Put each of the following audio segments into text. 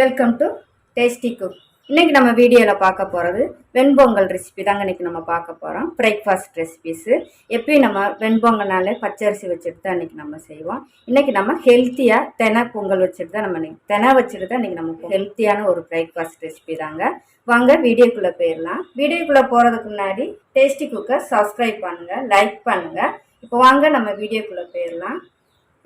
Welcome to tasty cook இன்றைக்கி நம்ம வீடியோவில் பார்க்க போகிறது வெண்பொங்கல் ரெசிபி தாங்க இன்றைக்கி நம்ம பார்க்க போகிறோம் பிரேக்ஃபாஸ்ட் ரெசிபிஸு எப்பயும் நம்ம வெண்பொங்கல்னாலே பச்சரிசி வச்சுட்டு தான் இன்றைக்கி நம்ம செய்வோம். இன்றைக்கி நம்ம ஹெல்த்தியாக தெனை பொங்கல் வச்சுட்டு தான் நம்ம இன்றைக்கி தெனை வச்சுட்டு தான் இன்றைக்கி நம்ம ஹெல்த்தியான ஒரு பிரேக்ஃபாஸ்ட் ரெசிபி தாங்க. வாங்க வீடியோக்குள்ளே போயிடலாம். வீடியோக்குள்ளே போகிறதுக்கு முன்னாடி டேஸ்டி குக்கை சப்ஸ்கிரைப் பண்ணுங்கள் லைக் பண்ணுங்கள் இப்போ வாங்க நம்ம வீடியோக்குள்ளே போயிடலாம்.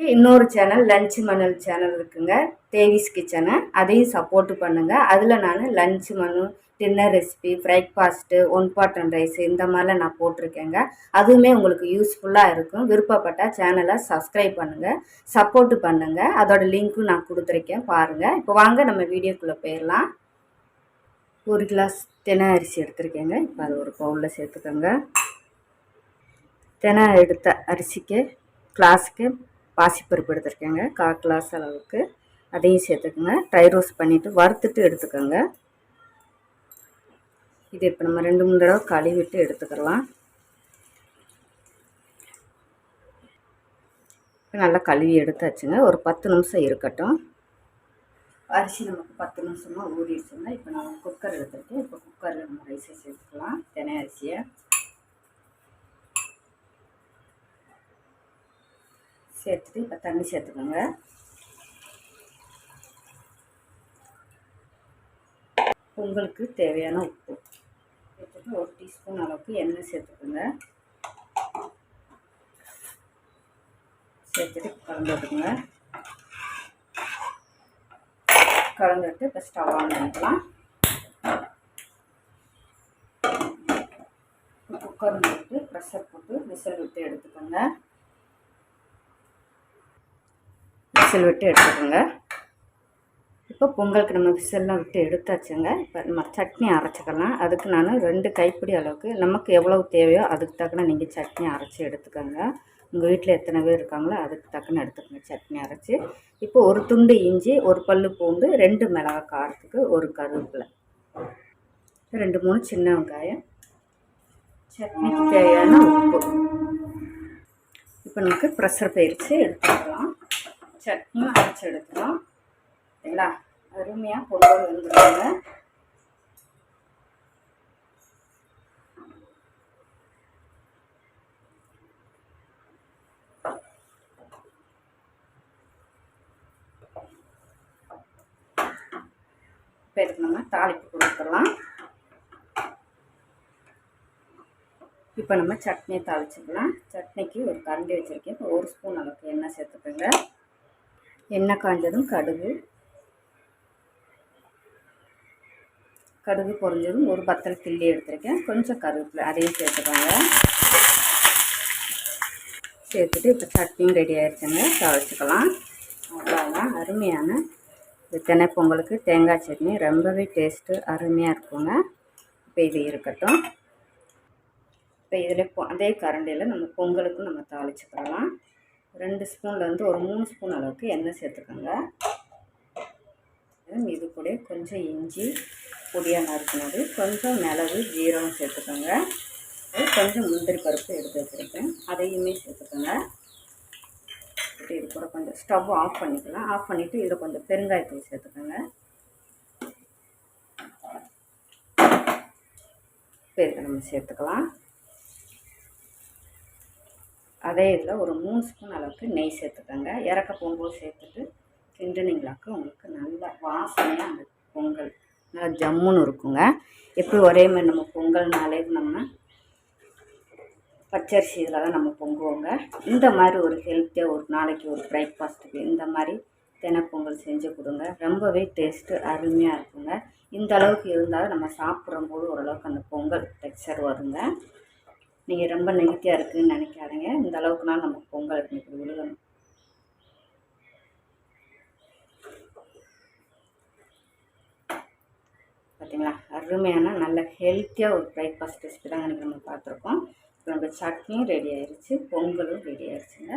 இன்னொரு சேனல் லன்ச் மணல் சேனல் இருக்குங்க. தேவிஸ் கிச்சனை அதையும் சப்போர்ட் பண்ணுங்கள் அதில் நான் lunch menu dinner recipe breakfast one pot and rice இந்த மாதிரிலாம் நான் போட்டிருக்கேங்க. அதுவுமே உங்களுக்கு யூஸ்ஃபுல்லாக இருக்கும். விருப்பப்பட்ட சேனலை சப்ஸ்கிரைப் பண்ணுங்கள் சப்போர்ட் பண்ணுங்கள் அதோட லிங்க்கும் நான் கொடுத்துருக்கேன். பாருங்கள் இப்போ வாங்க நம்ம வீடியோக்குள்ளே போயிடலாம் ஒரு கிளாஸ் தெனை அரிசி எடுத்திருக்கேங்க. இப்போ அது ஒரு பவுலில் சேர்த்துக்கோங்க. தெனை எடுத்த அரிசிக்கு கிளாஸுக்கு பாசிப்பருப்பு எடுத்துருக்கேங்க. கால் கிளாஸ் அளவுக்கு. அதையும் சேர்த்துக்கோங்க. ட்ரை ரோஸ்ட் பண்ணிவிட்டு வறுத்துட்டு எடுத்துக்கோங்க. இது இப்போ நம்ம ரெண்டு மூணு தடவை கழுவிட்டு எடுத்துக்கலாம். இப்போ நல்லா கழுவி எடுத்தாச்சுங்க. ஒரு பத்து நிமிஷம் இருக்கட்டும். அரிசி நமக்கு பத்து நிமிஷமாக ஊறிடுச்சுங்க. இப்போ நான் குக்கர் எடுத்துருக்கேன். இப்போ குக்கரில் நம்ம ரைஸை சேர்த்துக்கலாம். தினை அரிசியை. சேர்த்துட்டு இப்போ தண்ணி சேர்த்துக்கோங்க. பொங்கலுக்கு தேவையான உப்பு. சேர்த்துட்டு ஒரு டீஸ்பூன் அளவுக்கு எண்ணெய் சேர்த்துக்கோங்க. சேர்த்துட்டு கலந்து விட்டுக்குங்க. கலந்துட்டு இப்போ ஸ்டவ் ஆன் பண்ணிக்கலாம். குக்கர் போட்டு ப்ரெஷர் போட்டு விசில் விட்டு எடுத்துக்கோங்க. விசில் விட்டு எடுத்துக்கோங்க. இப்போ பொங்கலுக்கு நம்ம விசில்லாம் விட்டு எடுத்தாச்சுங்க. இப்போ நம்ம சட்னி அரைச்சிக்கலாம். அதுக்கு நான் ரெண்டு கைப்பிடி அளவுக்கு நமக்கு எவ்வளவு தேவையோ அதுக்கு தக்கன நீங்கள் சட்னி அரைச்சி எடுத்துக்கோங்க. உங்கள் வீட்டில் எத்தனை பேர் இருக்காங்களோ அதுக்கு தக்கன எடுத்துக்கோங்க சட்னி அரைச்சி. இப்போ ஒரு துண்டு இஞ்சி ஒரு பல்லு பூண்டு ரெண்டு மிளகா காரத்துக்கு ஒரு கருவேப்பிலை. ரெண்டு மூணு சின்ன வெங்காயம். சட்னிக்கு தேவையான உப்பு. இப்போ நமக்கு ப்ரெஷர் பயிற்சி எடுத்துக்கலாம். சட்னி அரைச்சி எடுத்துக்கலாம் சரிங்களா? அருமையாக பொங்கல் வந்துருக்காங்க இப்போ இதுக்கு நம்ம தாளிப்பு கொடுத்துடலாம். இப்போ நம்ம சட்னியை தாளிச்சிக்கலாம். சட்னிக்கு ஒரு கரண்டி வச்சுருக்கேன். இப்போ ஒரு ஸ்பூன் அளவுக்கு எண்ணெய் சேர்த்துக்கோங்க. எண்ணெய் காய்ஞ்சதும் கடுகு. கடுகு பொறிஞ்சதும் ஒரு பத்தல் கிள்ளி எடுத்திருக்கேன். கொஞ்சம் கருவேப்பிலை அதையும் சேர்த்துக்கோங்க. சேர்த்துட்டு இப்போ சட்னியும் ரெடி ஆயிடுச்சுங்க தாளிச்சுக்கலாம் அவ்வளோதான் அருமையான இந்த தினை பொங்கலுக்கு தேங்காய் சட்னி. ரொம்பவே டேஸ்ட்டு அருமையாக இருக்குங்க. இப்போ இது இருக்கட்டும். இப்போ இதில் அதே கரண்டியில் நம்ம பொங்கலுக்கும் நம்ம தாளிச்சுக்கலாம். ரெண்டு ஸ்பூன்லேருந்து ஒரு மூணு ஸ்பூன் அளவுக்கு எண்ணெய் சேர்த்துக்கோங்க. இது கூட கொஞ்சம் இஞ்சி பொடியாக நறுக்கினது கொஞ்சம் மிளகு ஜீரகம் சேர்த்துக்கோங்க. கொஞ்சம் முந்திரி பருப்பு எடுத்து வச்சுருக்கேன். அதையுமே சேர்த்துக்கோங்க. இது கூட கொஞ்சம் ஸ்டவ் ஆஃப் பண்ணிக்கலாம். ஆஃப் பண்ணிவிட்டு இதில் கொஞ்சம் பெருங்காயத்தூள் சேர்த்துக்கோங்க. இப்போ இதை நம்ம சேர்த்துக்கலாம். அதே இதில் ஒரு மூணு ஸ்பூன் அளவுக்கு நெய் சேர்த்துக்கோங்க. இறக்க பொங்கல் சேர்த்துட்டு கிண்டுனீங்களாக்க உங்களுக்கு நல்ல வாசனையாக அந்த பொங்கல் நல்லா ஜம்முன்னு இருக்குங்க. எப்படி ஒரே மாதிரி நம்ம பொங்கல்னாலே நம்ம பச்சரிசி இதில் தான் நம்ம பொங்குவோங்க. இந்த மாதிரி ஒரு ஹெல்த்தியாக ஒரு நாளைக்கு ஒரு பிரேக்ஃபாஸ்ட்டுக்கு இந்த மாதிரி தினப்பொங்கல் செஞ்சு கொடுங்க. ரொம்பவே டேஸ்ட்டு அருமையாக இருக்குங்க. இந்த அளவுக்கு இருந்தாலும் நம்ம சாப்பிட்றம்போது ஓரளவுக்கு அந்த பொங்கல் டெக்ஸ்சர் வருங்க. நீங்கள் ரொம்ப நெகட்டிவாக இருக்குதுன்னு நினைக்காதீங்க. இந்த அளவுக்குனால் நம்ம பொங்கல் இன்னைக்கு விழுகணும். பார்த்தீங்களா அருமையான நல்ல ஹெல்த்தியாக ஒரு பிரேக்ஃபாஸ்ட் ரெசிபி தாங்க இன்றைக்கி நம்ம பார்த்துருக்கோம். இப்போ நம்ம சட்னியும் ரெடி ஆயிடுச்சு பொங்கலும் ரெடி ஆயிடுச்சுங்க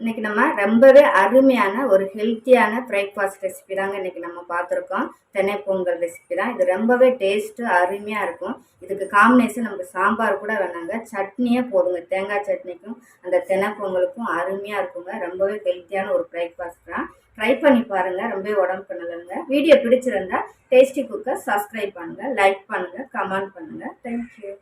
இன்றைக்கி நம்ம ரொம்பவே அருமையான ஒரு ஹெல்த்தியான பிரேக்ஃபாஸ்ட் ரெசிபி தாங்க இன்னைக்கு நம்ம பார்த்துருக்கோம். தென்னை பொங்கல் ரெசிபி தான். இது ரொம்பவே டேஸ்ட்டு அருமையாக இருக்கும். இதுக்கு காம்பினேஷன் நமக்கு சாம்பார் கூட வேணாங்க. சட்னியே போதுங்க. தேங்காய் சட்னிக்கும் அந்த தென்னை பொங்கலுக்கும் அருமையாக இருக்குங்க. ரொம்பவே ஹெல்த்தியான ஒரு பிரேக்ஃபாஸ்ட் தான். ட்ரை பண்ணி பாருங்கள் ரொம்பவே உடம்புக்கு நல்லதுங்க வீடியோ பிடிச்சிருந்தா டேஸ்டி குக்கை சப்ஸ்கிரைப் பண்ணுங்கள் லைக் பண்ணுங்கள் கமெண்ட் பண்ணுங்கள் தேங்க்யூ